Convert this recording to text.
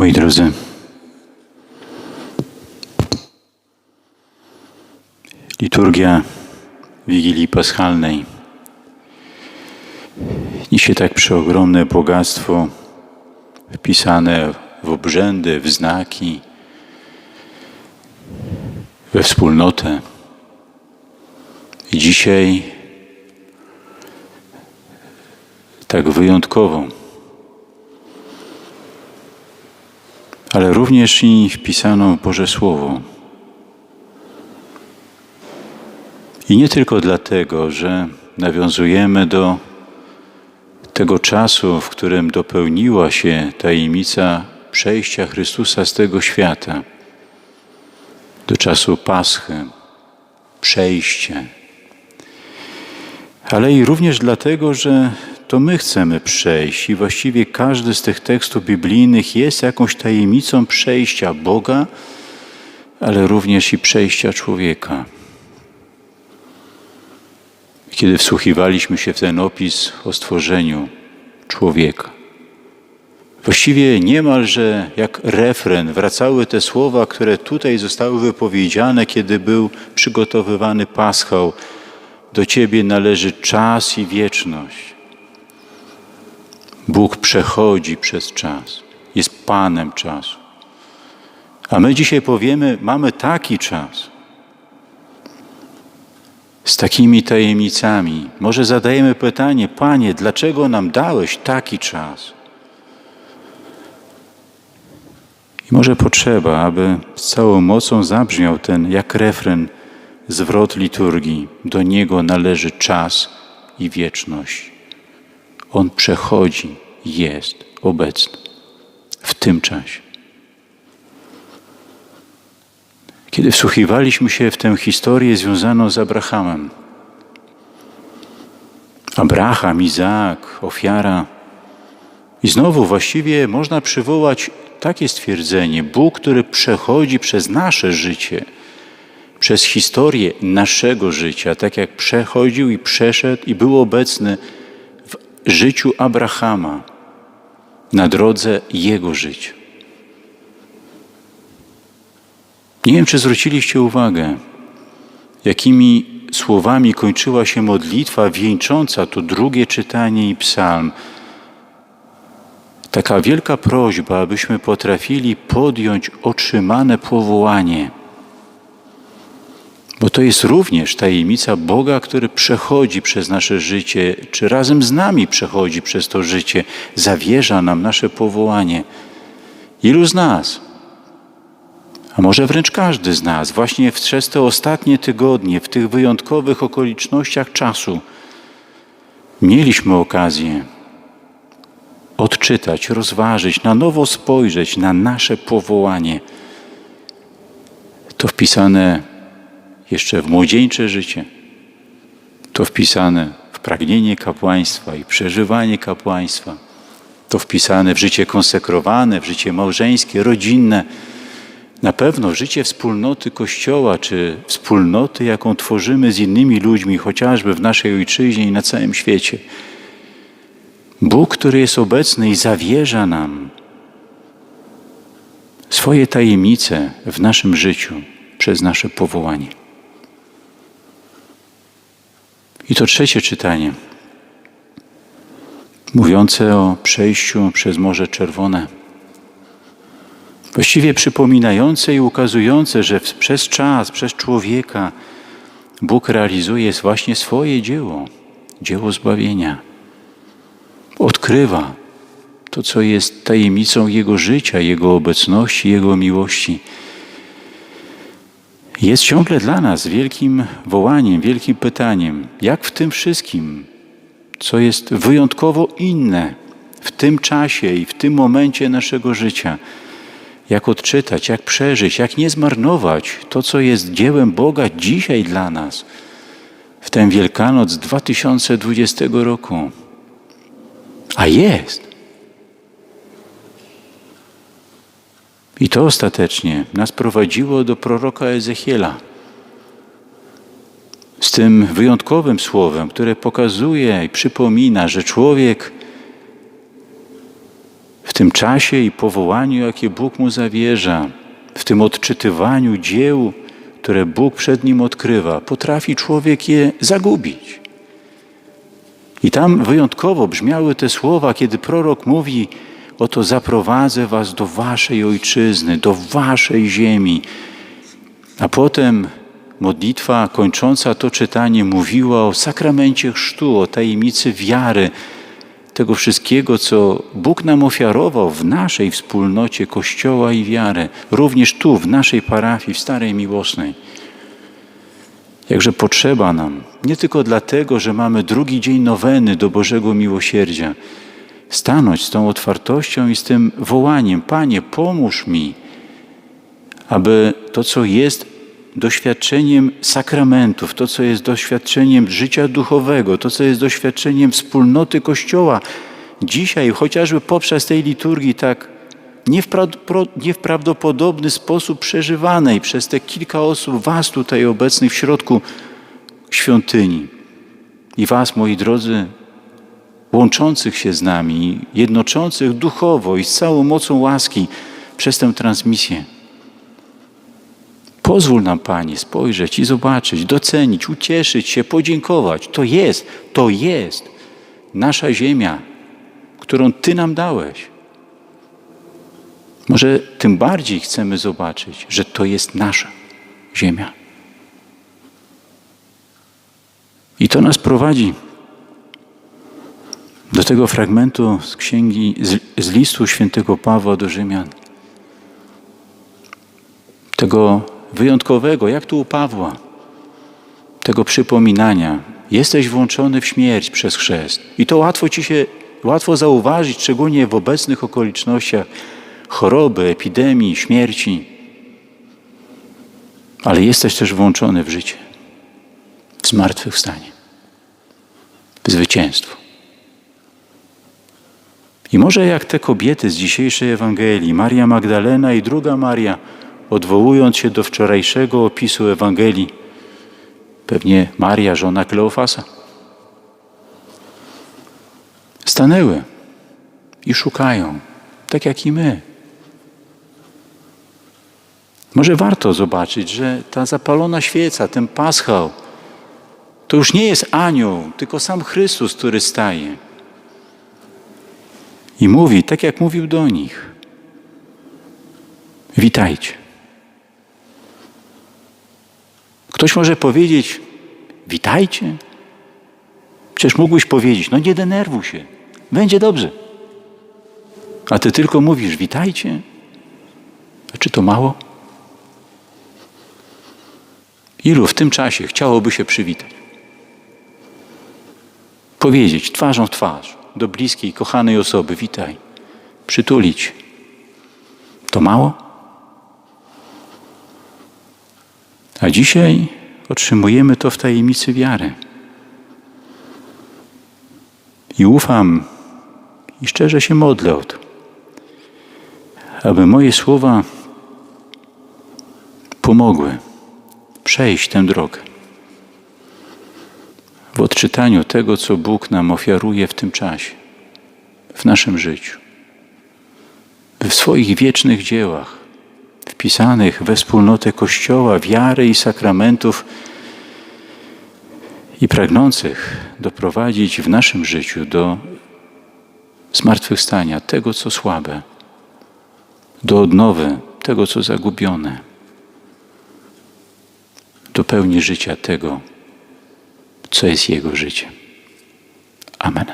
Moi drodzy, liturgia Wigilii Paschalnej niesie tak przeogromne bogactwo wpisane w obrzędy, w znaki, we wspólnotę. I dzisiaj tak wyjątkowo, ale również i wpisano Boże Słowo. I nie tylko dlatego, że nawiązujemy do tego czasu, w którym dopełniła się tajemnica przejścia Chrystusa z tego świata, do czasu Paschy, przejście, ale i również dlatego, że to my chcemy przejść i właściwie każdy z tych tekstów biblijnych jest jakąś tajemnicą przejścia Boga, ale również i przejścia człowieka. Kiedy wsłuchiwaliśmy się w ten opis o stworzeniu człowieka, właściwie niemalże jak refren wracały te słowa, które tutaj zostały wypowiedziane, kiedy był przygotowywany paschał. Do Ciebie należy czas i wieczność. Bóg przechodzi przez czas, jest Panem czasu. A my dzisiaj powiemy, mamy taki czas. Z takimi tajemnicami. Może zadajemy pytanie, Panie, dlaczego nam dałeś taki czas? I może potrzeba, aby z całą mocą zabrzmiał ten, jak refren, zwrot liturgii. Do Niego należy czas i wieczność. On przechodzi, jest obecny w tym czasie. Kiedy wsłuchiwaliśmy się w tę historię związaną z Abrahamem, Abraham, Izaak, ofiara, i znowu właściwie można przywołać takie stwierdzenie: Bóg, który przechodzi przez nasze życie, przez historię naszego życia, tak jak przechodził i przeszedł i był obecny życiu Abrahama, na drodze jego życia. Nie wiem, czy zwróciliście uwagę, jakimi słowami kończyła się modlitwa wieńcząca to drugie czytanie i psalm. Taka wielka prośba, abyśmy potrafili podjąć otrzymane powołanie. Bo to jest również tajemnica Boga, który przechodzi przez nasze życie, czy razem z nami przechodzi przez to życie, zawierza nam nasze powołanie. Ilu z nas? a może wręcz każdy z nas, właśnie przez te ostatnie tygodnie, w tych wyjątkowych okolicznościach czasu, mieliśmy okazję odczytać, rozważyć, na nowo spojrzeć na nasze powołanie. To wpisane jeszcze w młodzieńcze życie, to wpisane w pragnienie kapłaństwa i przeżywanie kapłaństwa, to wpisane w życie konsekrowane, w życie małżeńskie, rodzinne na pewno życie wspólnoty Kościoła, czy wspólnoty, jaką tworzymy z innymi ludźmi, chociażby w naszej ojczyźnie i na całym świecie. Bóg, który jest obecny i zawierza nam swoje tajemnice w naszym życiu przez nasze powołanie. I to trzecie czytanie, mówiące o przejściu przez Morze Czerwone właściwie przypominające i ukazujące, że przez czas, przez człowieka Bóg realizuje właśnie swoje dzieło, dzieło zbawienia. Odkrywa to, co jest tajemnicą Jego życia, Jego obecności, Jego miłości. Jest ciągle dla nas wielkim wołaniem, wielkim pytaniem, jak w tym wszystkim, co jest wyjątkowo inne w tym czasie i w tym momencie naszego życia, jak odczytać, jak przeżyć, jak nie zmarnować to, co jest dziełem Boga dzisiaj dla nas, w ten Wielkanoc 2020 roku. A jest. I to ostatecznie nas prowadziło do proroka Ezechiela. Z tym wyjątkowym słowem, które pokazuje i przypomina, że człowiek tym czasie i powołaniu, jakie Bóg mu zawierza, w tym odczytywaniu dzieł, które Bóg przed nim odkrywa, potrafi człowiek je zagubić. I tam wyjątkowo brzmiały te słowa, kiedy prorok mówi: Oto zaprowadzę was do waszej ojczyzny, do waszej ziemi. A potem modlitwa kończąca to czytanie mówiła o sakramencie chrztu, o tajemnicy wiary, tego wszystkiego, co Bóg nam ofiarował w naszej wspólnocie Kościoła i wiary, również tu, w naszej parafii, w Starej Miłosnej. Jakże potrzeba nam, nie tylko dlatego, że mamy drugi dzień noweny do Bożego Miłosierdzia, stanąć z tą otwartością i z tym wołaniem: Panie, pomóż mi, aby to, co jest doświadczeniem sakramentów, to, co jest doświadczeniem życia duchowego, to, co jest doświadczeniem wspólnoty Kościoła, dzisiaj, chociażby poprzez tej liturgii, tak niewprawdopodobny sposób przeżywanej przez te kilka osób, Was tutaj obecnych w środku świątyni. I Was, moi drodzy, łączących się z nami, jednoczących duchowo i z całą mocą łaski przez tę transmisję. Pozwól nam, Panie, spojrzeć i zobaczyć, docenić, ucieszyć się, podziękować. To jest, to jest nasza ziemia, którą Ty nam dałeś. Może tym bardziej chcemy zobaczyć, że to jest nasza ziemia. I to nas prowadzi do tego fragmentu z księgi, z, z listu świętego Pawła do Rzymian. Tego wyjątkowego, jak tu u Pawła, tego przypominania. Jesteś włączony w śmierć przez chrzest. I to łatwo ci się, łatwo zauważyć, szczególnie w obecnych okolicznościach choroby, epidemii, śmierci. Ale jesteś też włączony w życie, w zmartwychwstanie, w zwycięstwo. I może jak te kobiety z dzisiejszej Ewangelii, Maria Magdalena i druga Maria, odwołując się do wczorajszego opisu Ewangelii, pewnie Maria, żona Kleofasa, stanęły i szukają, tak jak i my. Może warto zobaczyć, że ta zapalona świeca, ten paschał, to już nie jest anioł, tylko sam Chrystus, który staje. I mówi, tak jak mówił do nich: Witajcie. Ktoś może powiedzieć: Witajcie. Przecież mógłbyś powiedzieć: No nie denerwuj się, będzie dobrze. A ty tylko mówisz: Witajcie. A czy to mało? Ilu w tym czasie chciałoby się przywitać? Powiedzieć twarzą w twarz do bliskiej, kochanej osoby: Witaj, przytulić. To mało? A dzisiaj otrzymujemy to w tajemnicy wiary. I ufam i szczerze się modlę o to, aby moje słowa pomogły przejść tę drogę w odczytaniu tego, co Bóg nam ofiaruje w tym czasie, w naszym życiu, w swoich wiecznych dziełach wpisanych we wspólnotę Kościoła, wiary i sakramentów i pragnących doprowadzić w naszym życiu do zmartwychwstania tego, co słabe, do odnowy tego, co zagubione, do pełni życia tego, co jest Jego życiem. Amen.